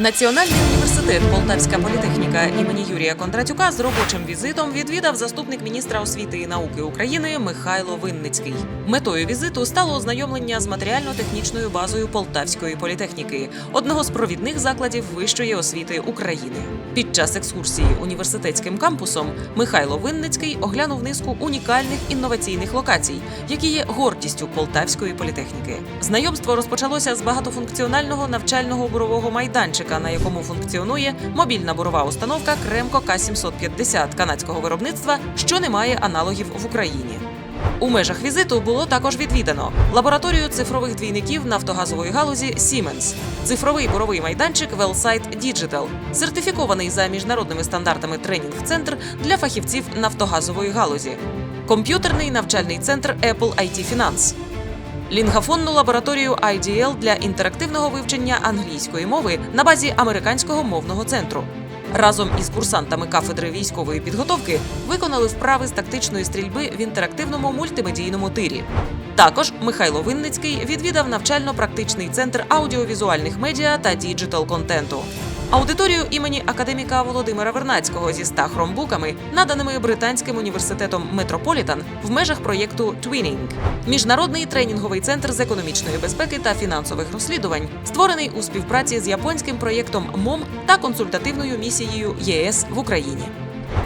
Національний університет Полтавська політехніка імені Юрія Кондратюка з робочим візитом відвідав заступник міністра освіти і науки України Михайло Винницький. Метою візиту стало ознайомлення з матеріально-технічною базою Полтавської політехніки, одного з провідних закладів вищої освіти України. Під час екскурсії університетським кампусом Михайло Винницький оглянув низку унікальних інноваційних локацій, які є гордістю Полтавської політехніки. Знайомство розпочалося з багатофункціонального навчального бурового майданчика, на якому функціонує мобільна бурова установка Кремко К-750 канадського виробництва, що не має аналогів в Україні. У межах візиту було також відвідано лабораторію цифрових двійників нафтогазової галузі Siemens, цифровий буровий майданчик Wellsite Digital, сертифікований за міжнародними стандартами тренінг-центр для фахівців нафтогазової галузі, комп'ютерний навчальний центр Apple IT Finance, лінгафонну лабораторію IDL для інтерактивного вивчення англійської мови на базі американського мовного центру. Разом із курсантами кафедри військової підготовки виконали вправи з тактичної стрільби в інтерактивному мультимедійному тирі. Також Михайло Винницький відвідав навчально-практичний центр аудіовізуальних медіа та діджитал контенту. Аудиторію імені академіка Володимира Вернацького зі ста хромбуками, наданими британським університетом Метрополітан в межах проєкту Twinning. Міжнародний тренінговий центр з економічної безпеки та фінансових розслідувань, створений у співпраці з японським проєктом МОМ та консультативною місією ЄС в Україні.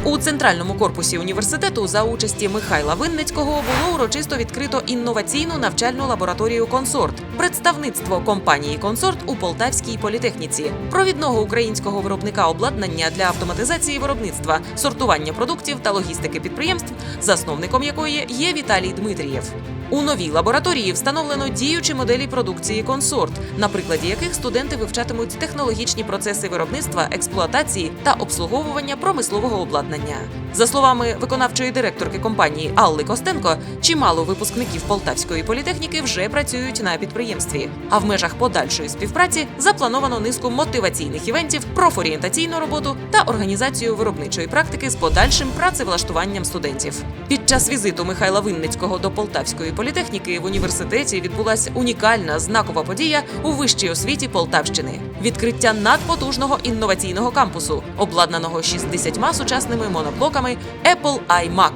У центральному корпусі університету за участі Михайла Винницького було урочисто відкрито інноваційну навчальну лабораторію Консорт, представництво компанії Консорт у Полтавській політехніці, провідного українського виробника обладнання для автоматизації виробництва, сортування продуктів та логістики підприємств, засновником якої є Віталій Дмитрієв. У новій лабораторії встановлено діючі моделі продукції консорт, на прикладі яких студенти вивчатимуть технологічні процеси виробництва, експлуатації та обслуговування промислового обладнання. За словами виконавчої директорки компанії Алли Костенко, чимало випускників Полтавської політехніки вже працюють на підприємстві. А в межах подальшої співпраці заплановано низку мотиваційних івентів, профорієнтаційну роботу та організацію виробничої практики з подальшим працевлаштуванням студентів. Під час візиту Михайла Винницького до Полтавської політехніки в університеті відбулася унікальна знакова подія у вищій освіті Полтавщини відкриття надпотужного інноваційного кампусу, обладнаного 60 сучасними моноблоками Apple iMac.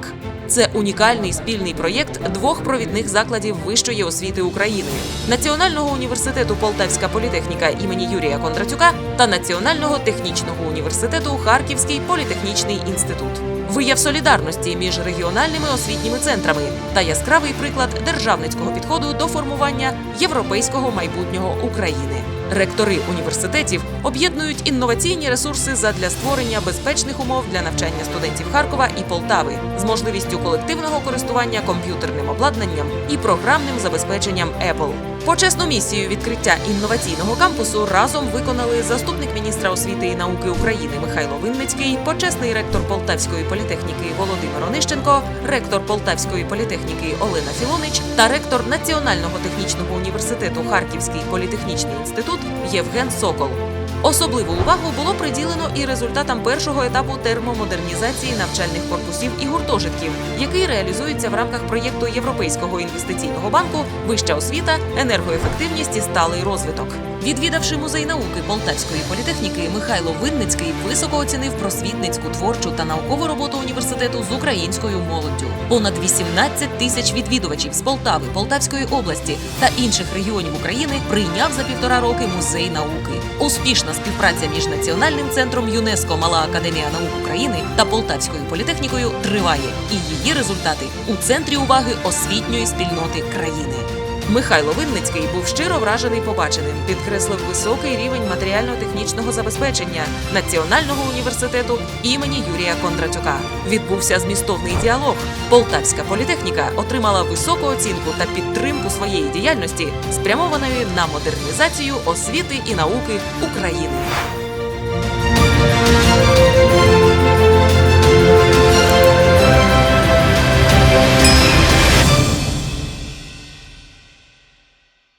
Це унікальний спільний проєкт двох провідних закладів вищої освіти України Національного університету Полтавська політехніка імені Юрія Кондратюка та Національного технічного університету Харківський політехнічний інститут. Вияв солідарності між регіональними освітніми центрами та яскравий приклад державницького підходу до формування європейського майбутнього України. Ректори університетів об'єднують інноваційні ресурси задля створення безпечних умов для навчання студентів Харкова і Полтави з можливістю колективного користування комп'ютерним обладнанням і програмним забезпеченням Apple. Почесну місію відкриття інноваційного кампусу разом виконали заступник міністра освіти і науки України Михайло Винницький, почесний ректор Полтавської політехніки Володимир Онищенко, ректор Полтавської політехніки Олена Філонич та ректор Національного технічного університету Харківський політехнічний інститут Євген Сокол. Особливу увагу було приділено і результатам першого етапу термомодернізації навчальних корпусів і гуртожитків, який реалізується в рамках проєкту Європейського інвестиційного банку Вища освіта, енергоефективність і сталий розвиток. Відвідавши музей науки Полтавської політехніки, Михайло Винницький високо оцінив просвітницьку творчу та наукову роботу університету з українською молоддю. Понад 18 тисяч відвідувачів з Полтави, Полтавської області та інших регіонів України прийняв за півтора роки музей науки. Успішна співпраця між Національним центром ЮНЕСКО Мала Академія наук України та Полтавською політехнікою триває, і її результати у центрі уваги освітньої спільноти країни. Михайло Винницький був щиро вражений побаченим, підкреслив високий рівень матеріально-технічного забезпечення Національного університету імені Юрія Кондратюка. Відбувся змістовний діалог. Полтавська політехніка отримала високу оцінку та підтримку своєї діяльності, спрямованої на модернізацію освіти і науки України.